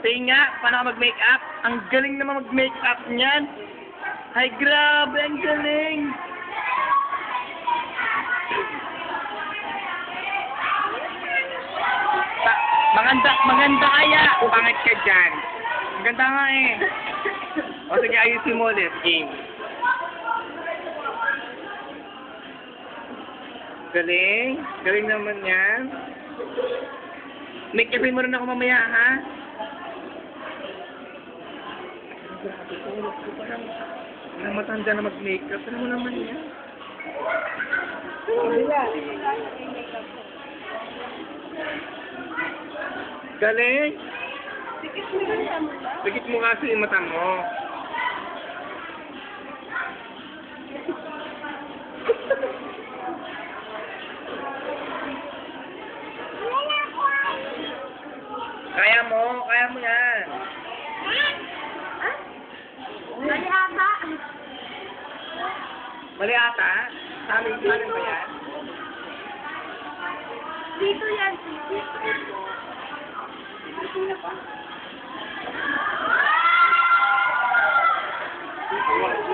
Tingnan nga, paano ka mag-makeup? Ang galing naman mag-makeup niyan. Ay, grabe, ang galing. Pa- maganda, maganda kaya. Pangit ka dyan. Maganda nga eh. O sige, ayusin mo ulit. Game. Galing. Galing naman yan. Make upin mo rin ako mamaya, ha? Grabe ko, parang parang matanda na mag-makeup. Ano mo naman yan? Galing. Pikit mo kasi yung mata mo. Kaya mo, kaya mo yan. Mali ata. Sa amin, sa amin ba yan? Dito yan.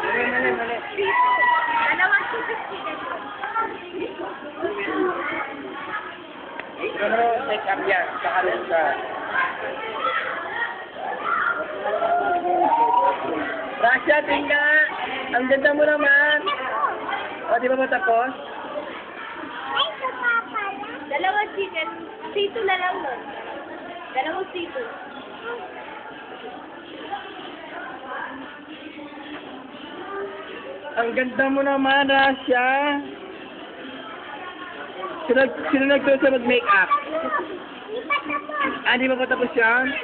Mali, mali, mali. Dalawang sipit chicken. Ano, make up yan. Saka rin. Rasha, tingnan. Ang ganda mo naman. O, di ba matapos? Ay, sa papa Dalawang chicken. Sito na lang nun. Dalawang sito. Ang ganda mo naman, Rasha. Sino, sino nagturo sa na po. Ah, di ba pa tapos yan?